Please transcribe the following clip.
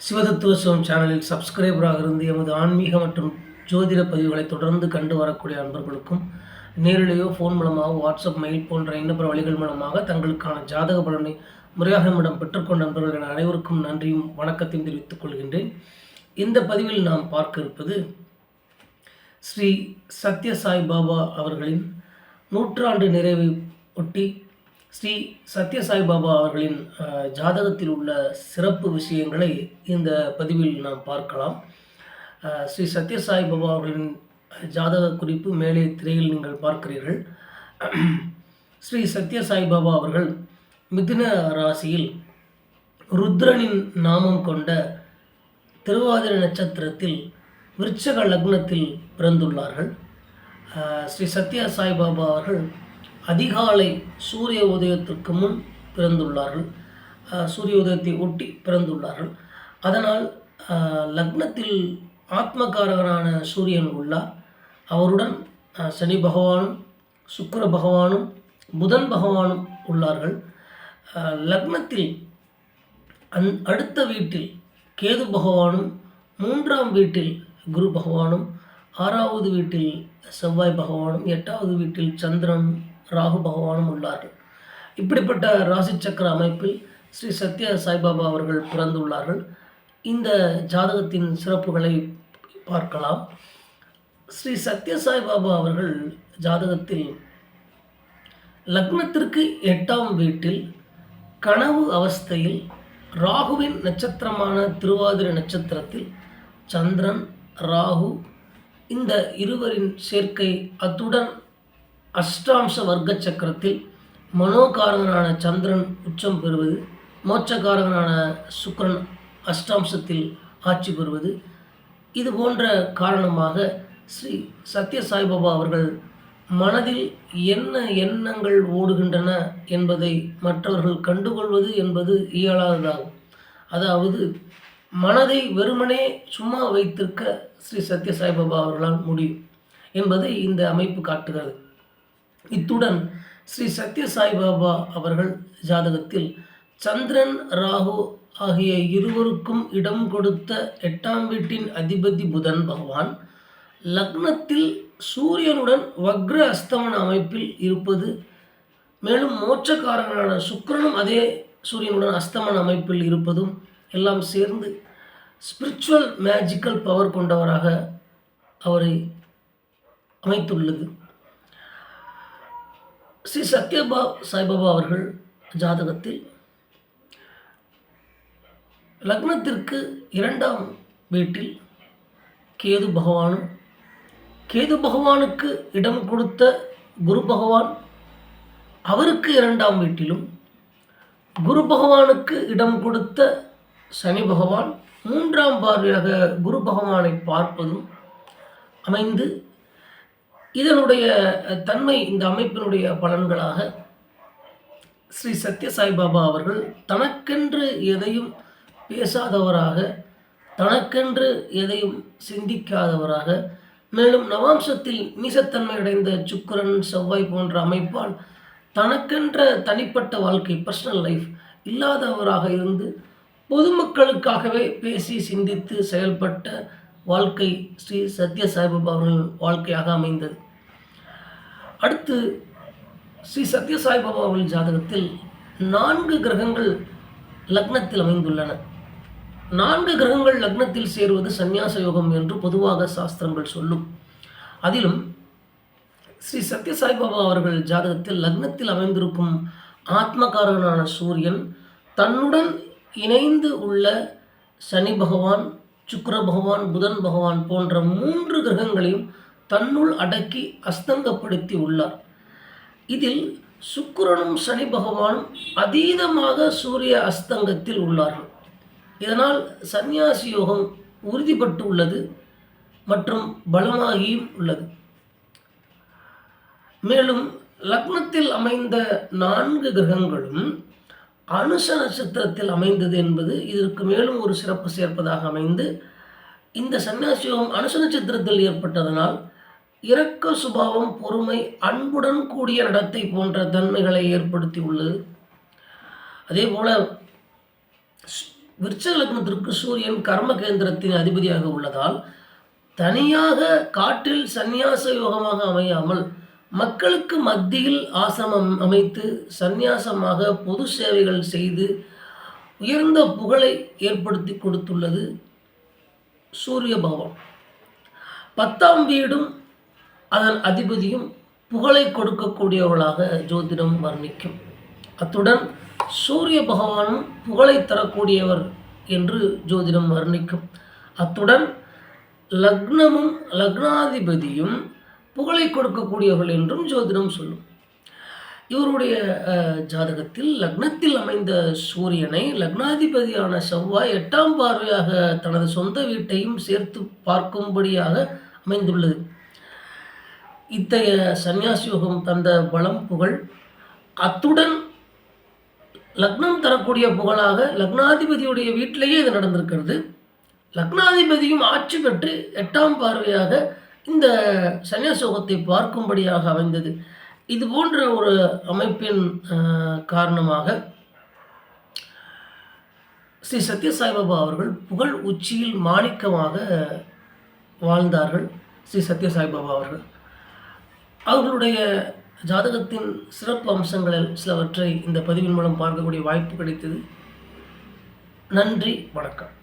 சிவதத்துவ சிவம் சேனலில் சப்ஸ்கிரைபராக இருந்து எமது ஆன்மீக மற்றும் ஜோதிட பதிவுகளை தொடர்ந்து கண்டு வரக்கூடிய அன்பர்களுக்கும் நேரிலேயோ ஃபோன் மூலமாக வாட்ஸ்அப் மெயில் போன்ற இன்னபிற வழிகள் மூலமாக தங்களுக்கான ஜாதக பலனை முறையாக நம்மிடம் பெற்றுக்கொண்ட நண்பர்கள் என அனைவருக்கும் நன்றியும் வணக்கத்தையும் தெரிவித்துக் கொள்கின்றேன். இந்த பதிவில் நாம் பார்க்க இருப்பது ஸ்ரீ சத்ய சாய் பாபா அவர்களின் நூற்றாண்டு நிறைவை ஒட்டி ஸ்ரீ சத்ய சாய் பாபா அவர்களின் ஜாதகத்தில் உள்ள சிறப்பு விஷயங்களை இந்த பதிவில் நாம் பார்க்கலாம். ஸ்ரீ சத்ய சாய் பாபா அவர்களின் ஜாதக குறிப்பு மேலே திரையில் நீங்கள் பார்க்கிறீர்கள். ஸ்ரீ சத்ய சாய் பாபா அவர்கள் மிதுன ராசியில் ருத்ரனின் நாமம் கொண்ட திருவாதிரை நட்சத்திரத்தில் விருச்சக லக்னத்தில் பிறந்துள்ளார்கள். ஸ்ரீ சத்யா சாய்பாபா அவர்கள் அதிகாலை சூரிய உதயத்திற்கு முன் பிறந்துள்ளார்கள். சூரிய உதயத்தை ஒட்டி பிறந்துள்ளார்கள். அதனால் லக்னத்தில் ஆத்மகாரகனான சூரியன் உள்ளார். அவருடன் சனி பகவானும் சுக்கர பகவானும் புதன் பகவானும் உள்ளார்கள். லக்னத்தில் அந் அடுத்த வீட்டில் கேது பகவானும் மூன்றாம் வீட்டில் குரு பகவானும் ஆறாவது வீட்டில் செவ்வாய் பகவானும் எட்டாவது வீட்டில் சந்திரன் ராகு பகவானும் உள்ளார்கள் இப்படிப்பட்ட ராசி சக்கர அமைப்பில் ஸ்ரீ சத்ய சாய்பாபா அவர்கள் பிறந்துள்ளார்கள். இந்த ஜாதகத்தின் சிறப்புகளை பார்க்கலாம். ஸ்ரீ சத்ய சாய்பாபா அவர்கள் ஜாதகத்தில் லக்னத்திற்கு எட்டாம் வீட்டில் கனவு அவஸ்தையில் ராகுவின் நட்சத்திரமான திருவாதிரை நட்சத்திரத்தில் சந்திரன் ராகு இந்த இருவரின் சேர்க்கை அத்துடன் அஷ்டாம்ச வர்க்க சக்கரத்தில் மனோகாரகனான சந்திரன் உச்சம் பெறுவது மோட்சகாரகனான சுக்கிரன் அஷ்டாம்சத்தில் ஆட்சி பெறுவது. இது போன்ற காரணமாக ஸ்ரீ சத்ய சாய்பாபா அவர்கள் மனதில் என்ன எண்ணங்கள் ஓடுகின்றன என்பதை மற்றவர்கள் கண்டுகொள்வது என்பது இயலாததாகும். அதாவது மனதை வெறுமனே சும்மா வைத்திருக்க ஸ்ரீ சத்ய சாய்பாபா அவர்களால் முடியும் என்பதை இந்த அமைப்பு காட்டுகிறது. இத்துடன் ஸ்ரீ சத்ய சாய்பாபா அவர்கள் ஜாதகத்தில் சந்திரன் ராகு ஆகிய இருவருக்கும் இடம் கொடுத்த எட்டாம் வீட்டின் அதிபதி புதன் பகவான். லக்னத்தில் சூரியனுடன் வக்ர அஸ்தமன அமைப்பில் இருப்பது மேலும் மோட்சக்காரர்களான சுக்கிரனும் அதே சூரியனுடன் அஸ்தமன அமைப்பில் இருப்பதும் எல்லாம் சேர்ந்து ஸ்பிரிச்சுவல் மேஜிக்கல் பவர் கொண்டவராக அவரை அமைத்துள்ளது. ஸ்ரீ சத்யபா சாய்பாபா அவர்கள் ஜாதகத்தில் லக்னத்திற்கு இரண்டாம் வீட்டில் கேது பகவானும் கேது பகவானுக்கு இடம் கொடுத்த குரு பகவான் அவருக்கு இரண்டாம் வீட்டிலும் குரு பகவானுக்கு இடம் கொடுத்த சனி பகவான் மூன்றாம் பார்வையாக குரு பகவானை பார்ப்பதும் அமைந்து இதனுடைய தன்மை இந்த அமைப்பினுடைய பலன்களாக ஸ்ரீ சத்ய சாய்பாபா அவர்கள் தனக்கென்று எதையும் பேசாதவராக தனக்கென்று எதையும் சிந்திக்காதவராக மேலும் நவாம்சத்தில் நீசத்தன்மை அடைந்த சுக்கரன் செவ்வாய் போன்ற அமைப்பால் தனக்கென்ற தனிப்பட்ட வாழ்க்கை பர்சனல் லைஃப் இல்லாதவராக இருந்து பொதுமக்களுக்காகவே பேசி சிந்தித்து செயல்பட்ட வாழ்க்கை ஸ்ரீ சத்ய சாய்பாபா அவர்கள் வாழ்க்கையாக அமைந்தது. அடுத்து ஸ்ரீ சத்ய சாய்பாபா அவர்கள் ஜாதகத்தில் நான்கு கிரகங்கள் லக்னத்தில் அமைந்துள்ளன. நான்கு கிரகங்கள் லக்னத்தில் சேருவது சந்நியாச யோகம் என்று பொதுவாக சாஸ்திரங்கள் சொல்லும். அதிலும் ஸ்ரீ சத்ய சாய்பாபா அவர்கள் ஜாதகத்தில் லக்னத்தில் அமைந்திருக்கும் ஆத்மகாரகனான சூரியன் தன்னுடன் இணைந்து உள்ள சனி பகவான் சுக்கர பகவான் புதன் பகவான் போன்ற மூன்று கிரகங்களையும் தன்னுள் அடக்கி அஸ்தங்கப்படுத்தி உள்ளார். இதில் சுக்கிரனும் சனி பகவானும் அதீதமாக சூரிய அஸ்தங்கத்தில் உள்ளார்கள். இதனால் சந்நியாசி யோகம் உறுதிப்பட்டு உள்ளது மற்றும் பலமாகியும் உள்ளது. மேலும் லக்னத்தில் அமைந்த நான்கு கிரகங்களும் அனுச நட்சத்திரத்தில் அமைந்தது என்பது இதற்கு மேலும் ஒரு சிறப்பு சேர்ப்பதாக அமைந்து இந்த சன்னியாசி யோகம் அனுச நட்சத்திரத்தில் ஏற்பட்டதனால் இரக்க சுபாவம் பொறுமை அன்புடன் கூடிய நடத்தை போன்ற தன்மைகளை ஏற்படுத்தி உள்ளது. அதே போல விருச்சக லக்னத்திற்கு சூரியன் கர்ம கேந்திரத்தின் அதிபதியாக உள்ளதால் தனியாக காட்டில் சந்நியாச யோகமாக அமையாமல் மக்களுக்கு மத்தியில் ஆசிரமம் அமைத்து சந்நியாசமாக பொது சேவைகள் செய்து உயர்ந்த புகழை ஏற்படுத்தி கொடுத்துள்ளது சூரிய பகவான். பத்தாம் வீடும் அதன் அதிபதியும் புகழை கொடுக்கக்கூடியவர்களாக ஜோதிடம் வர்ணிக்கும். அத்துடன் சூரிய பகவானும் புகழை தரக்கூடியவர் என்று ஜோதிடம் வர்ணிக்கும். அத்துடன் லக்னமும் லக்னாதிபதியும் புகழை கொடுக்கக்கூடியவர்கள் என்றும் ஜோதிடம் சொல்லும். இவருடைய அஹ், ஜாதகத்தில் லக்னத்தில் அமைந்த சூரியனை லக்னாதிபதியான செவ்வாய் எட்டாம் பார்வையாக தனது சொந்த வீட்டையும் சேர்த்து பார்க்கும்படியாக அமைந்துள்ளது. இத்தகைய சந்நியாச யோகம் தந்த பலம் புகழ் அத்துடன் லக்னம் தரக்கூடிய புகழாக லக்னாதிபதியுடைய வீட்டிலேயே இது நடந்திருக்கிறது. லக்னாதிபதியும் ஆட்சி பெற்று எட்டாம் பார்வையாக இந்த சன்னியாசோகத்தை பார்க்கும்படியாக அமைந்தது. இது போன்ற ஒரு அமைப்பின் காரணமாக ஸ்ரீ சத்ய சாய்பாபா அவர்கள் புகழ் உச்சியில் மாணிக்கமாக வாழ்ந்தார்கள் ஸ்ரீ சத்ய சாய்பாபா அவர்கள். அவர்களுடைய ஜாதகத்தின் சிறப்பு அம்சங்களில் சிலவற்றை இந்த பதிவின் மூலம் பார்க்கக்கூடிய வாய்ப்பு கிடைத்தது. நன்றி வணக்கம்.